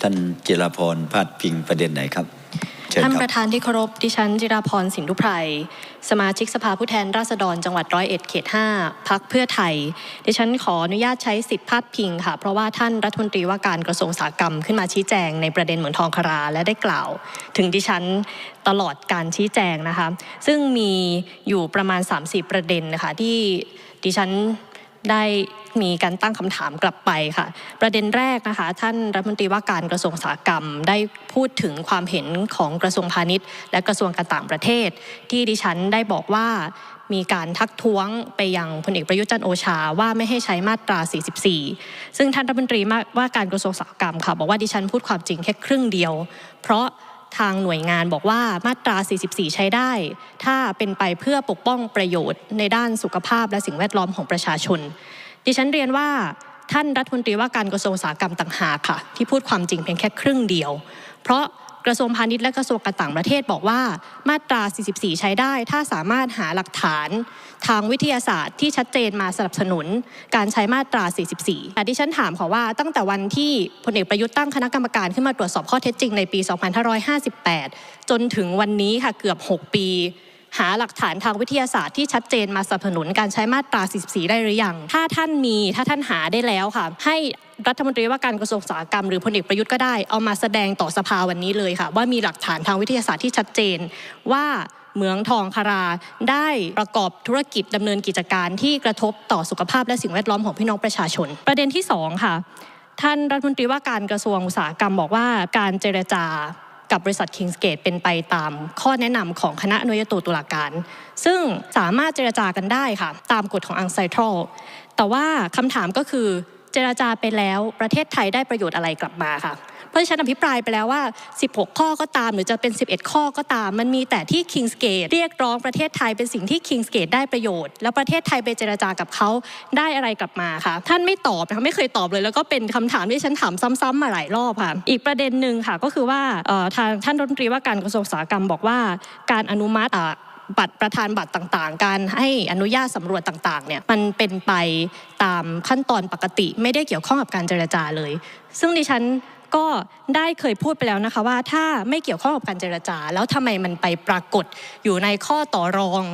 ท่านจิรพรพาดพิงประเด็นไหนครับท่านประธานที่เคารพดิฉันจิราพรสินธุไพรสมาชิกสภาผู้แทนราษฎรจังหวัดร้อยเอ็ดเขต5พักเพื่อไทย ดิฉันขออนุญาตใช้สิทธิพาดพิงค่ะ เพราะว่าท่านรัฐมนตรีว่าการกระทรวงสาหกรรมขึ้นมาชี้แจงในประเด็นเหมืองทองคาราและได้กล่าว ถึงดิฉันตลอดการชี้แจงนะคะ ซึ่งมีอยู่ประมาณ3-4ประเด็นนะคะที่ดิฉัน ได้มีการตั้งคำถามกลับไปค่ะ ประเด็นแรกนะคะ ท่านรัฐมนตรีว่าการกระทรวงอุตสาหกรรม ได้พูดถึงความเห็นของกระทรวงพาณิชย์ และกระทรวงการต่างประเทศ ที่ดิฉันได้บอกว่ามีการทักท้วงไปยังพลเอกประยุทธ์จันโอชาว่าไม่ให้ใช้มาตรา 44 ซึ่งท่านรัฐมนตรีว่าการกระทรวงอุตสาหกรรมค่ะ บอกว่าดิฉันพูดความจริงแค่ครึ่งเดียว เพราะ ทางหน่วยงานบอกว่ามาตรา 44 ใช้ได้ ถ้าเป็นไปเพื่อปกป้องประโยชน์ในด้านสุขภาพและสิ่งแวดล้อมของประชาชน ดิฉันเรียนว่าท่านรัฐมนตรีว่าการกระทรวงอุตสาหกรรมต่างหากค่ะ ที่พูดความจริงเพียงแค่ครึ่งเดียว เพราะ กระทรวงพาณิชย์และกระทรวงการต่างประเทศบอกว่ามาตรา 44 ใช้ได้ ถ้าสามารถหาหลักฐานทางวิทยาศาสตร์ที่ชัดเจนมาสนับสนุน การใช้มาตรา 44แต่ที่ฉันถามขอว่าตั้งแต่วันที่พลเอกประยุทธ์ตั้งคณะกรรมการขึ้นมาตรวจสอบข้อเท็จจริงในปี 2558 จนถึงวันนี้ค่ะเกือบ 6 ปี หาหลักฐานทางวิทยาศาสตร์ที่ชัดเจนมาสนับสนุนการใช้มาตรา 44 ได้หรือยัง ถ้าท่านมี ถ้าท่านหาได้แล้วค่ะ ให้รัฐมนตรีว่าการกระทรวงอุตสาหกรรมหรือพลเอกประยุทธ์ก็ได้ เอามาแสดงต่อสภาวันนี้เลยค่ะ ว่ามีหลักฐานทางวิทยาศาสตร์ที่ชัดเจนว่าเหมืองทองคาราได้ประกอบธุรกิจดำเนินกิจการที่กระทบต่อสุขภาพและสิ่งแวดล้อมของพี่น้องประชาชน ประเด็นที่สองค่ะ ท่านรัฐมนตรีว่าการกระทรวงอุตสาหกรรมบอกว่าการเจรจา กับบริษัท Kingsgate เป็นไปตามข้อแนะนำของคณะอนุยตุตุลาการ ซึ่งสามารถเจรจากันได้ค่ะ ตามกฎของอังไซทรอลแต่ว่าคำถามก็คือเจรจาไปแล้วประเทศไทยได้ประโยชน์อะไรกลับมาค่ะ ราะฉะนันอภิปรายไปแล้วว่า 16 ข้อก็ตามหรือจะเป็น 11 ข้อก็ตาม มันมีแต่ที่ Kingsgate เรียกร้องประเทศไทยเป็นสิ่งที่ Kingsgate ได้ประโยชน์ แล้วประเทศไทยไปเจรจากับเขาได้อะไรกลับมาค่ะ ท่านไม่ตอบนะคะไม่เคยตอบเลย แล้วก็เป็นคำถามที่ฉันถามซ้ำๆมาหลายรอบค่ะ อีกประเด็นหนึ่งค่ะก็คือว่าทางท่านรัฐมนตรีว่าการกระทรวงอุตสาหกรรมบอกว่าการอนุมัติอ่าบัตรประธานบัตรต่างๆ การให้อนุญาตสำรวจต่างๆ เนี่ยมันเป็นไปตามขั้นตอนปกติ ไม่ได้เกี่ยวข้องกับการเจรจาเลย ซึ่งดิฉัน ก็ได้เคยพูดไปแล้วนะคะว่าถ้าไม่เกี่ยวข้องกับการเจรจา แล้วทำไมมันไปปรากฏอยู่ในข้อต่อรอง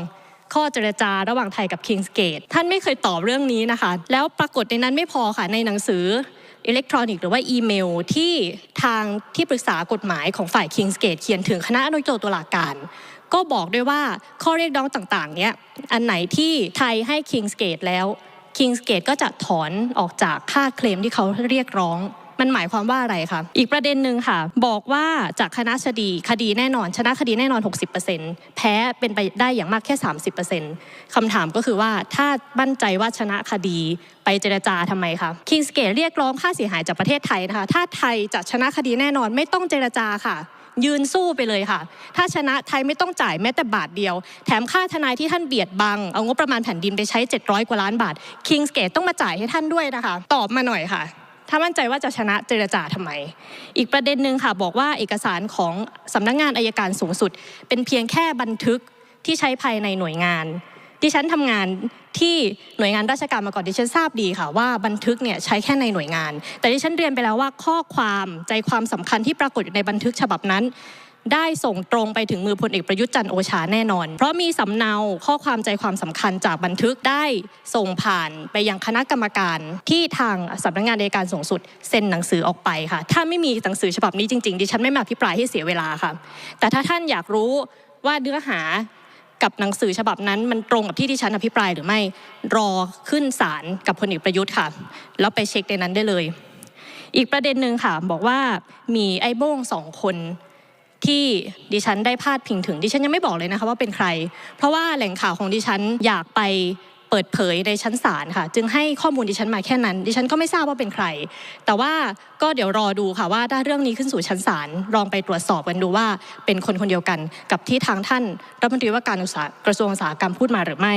ข้อเจรจาระหว่างไทยกับ Kingsgate ท่านไม่เคยตอบเรื่องนี้นะคะ แล้วปรากฏในนั้นไม่พอค่ะ ในหนังสืออิเล็กทรอนิกส์หรือว่าอีเมลที่ทางที่ปรึกษากฎหมายของฝ่าย Kingsgate เขียนถึงคณะอนุโตตุลาการ ก็บอกด้วยว่าข้อเรียกร้องต่างๆ เนี้ยอันไหนที่ไทยให้ Kingsgate แล้ว Kingsgate ก็จะถอนออกจากค่าเคลมที่เขาเรียกร้อง มันหมายความว่าอะไรคะอีกประเด็นหนึ่งค่ะ บอกว่าจากคณะคดีคดีแน่นอน ชนะคดีแน่นอน 60%แพ้เป็นไปได้อย่างมากแค่ 30%คำถามก็คือว่าถ้ามั่นใจว่าชนะคดีไปเจรจาทำไมคะ Kingsgate เรียกร้องค่าเสียหายจากประเทศไทยนะคะถ้าไทยจะชนะคดีแน่นอนไม่ต้องเจรจาค่ะยืนสู้ไปเลยค่ะ ถ้าชนะไทยไม่ต้องจ่ายแม้แต่บาทเดียว แถมค่าทนายที่ท่านเบียดบัง เอางบประมาณแผ่นดินไปใช้ 700 กว่าล้านบาท Kingsgate ต้องมาจ่ายให้ท่านด้วยนะคะ ตอบมาหน่อยค่ะ ถ้ามั่นใจว่าจะชนะเจรจาทำไม อีกประเด็นหนึ่งค่ะบอกว่าเอกสารของสำนักงานอายการสูงสุด เป็นเพียงแค่บันทึกที่ใช้ภายในหน่วยงานดิฉันทำงานที่หน่วยงานราชการมาก่อนดิฉันทราบดีค่ะว่าบันทึกเนี่ยใช้แค่ในหน่วยงาน แต่ดิฉันเรียนไปแล้วว่าข้อความใจความสำคัญที่ปรากฏอยู่ในบันทึกฉบับนั้น ได้ส่งตรงไปถึงมือพลเอกประยุทธ์จันโอชาแน่นอน เพราะมีสำเนาข้อความใจความสำคัญจากบันทึกได้ส่งผ่านไปยังคณะกรรมการที่ทางสำนักงานอัยการสูงสุดเซ็นหนังสือออกไปค่ะ ถ้าไม่มีหนังสือฉบับนี้จริงๆดิฉันไม่มาอภิปรายให้เสียเวลาค่ะ แต่ถ้าท่านอยากรู้ว่าเนื้อหากับหนังสือฉบับนั้นมันตรงกับที่ดิฉันอภิปรายหรือไม่รอขึ้นศาลกับพลเอกประยุทธ์ค่ะ แล้วไปเช็คในนั้นได้เลย อีกประเด็นหนึ่งค่ะ บอกว่ามีไอ้โบ้งสองคน ที่ดิฉันได้พาดพิงถึงดิฉันยังไม่บอกเลยนะคะว่าเป็นใคร เพราะว่าแหล่งข่าวของดิฉันอยากไปเปิดเผยในชั้นศาลค่ะ จึงให้ข้อมูลดิฉันมาแค่นั้น ดิฉันก็ไม่ทราบว่าเป็นใคร แต่ว่าก็เดี๋ยวรอดูค่ะว่าถ้าเรื่องนี้ขึ้นสู่ชั้นศาลลองไปตรวจสอบกันดูว่าเป็นคนคนเดียวกัน กับที่ทางท่านรัฐมนตรีว่าการกระทรวงอุตสาหกรรมพูดมาหรือไม่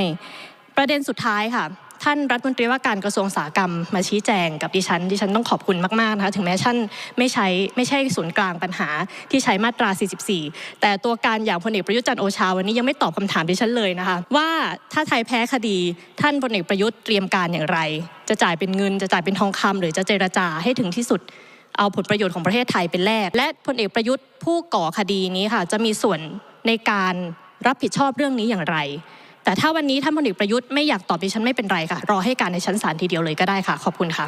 ประเด็นสุดท้ายค่ะ ท่านรัฐมนตรีว่าการกระทรวงสาหกรรมมาชี้แจงกับดิฉัน ดิฉันต้องขอบคุณมากๆนะคะถึงแม้ท่านไม่ใช้ไม่ใช่ศูนย์กลางปัญหาที่ใช้มาตรา 44 แต่ตัวการอย่างพลเอกประยุทธ์จันทร์โอชาวันนี้ยังไม่ตอบคำถามดิฉันเลยนะคะ ว่าถ้าไทยแพ้คดี ท่านพลเอกประยุทธ์เตรียมการอย่างไร จะจ่ายเป็นเงิน จะจ่ายเป็นทองคำหรือจะเจรจาให้ถึงที่สุดเอาผลประโยชน์ของประเทศไทยเป็นแลกและพลเอกประยุทธ์ผู้ก่อคดีนี้ค่ะจะมีส่วนในการรับผิดชอบเรื่องนี้อย่างไร แต่ถ้าวันนี้ท่านพลเอกประยุทธ์ไม่อยากตอบดิฉันไม่เป็นไรค่ะรอให้การในชั้นศาลทีเดียวเลยก็ได้ค่ะขอบคุณค่ะ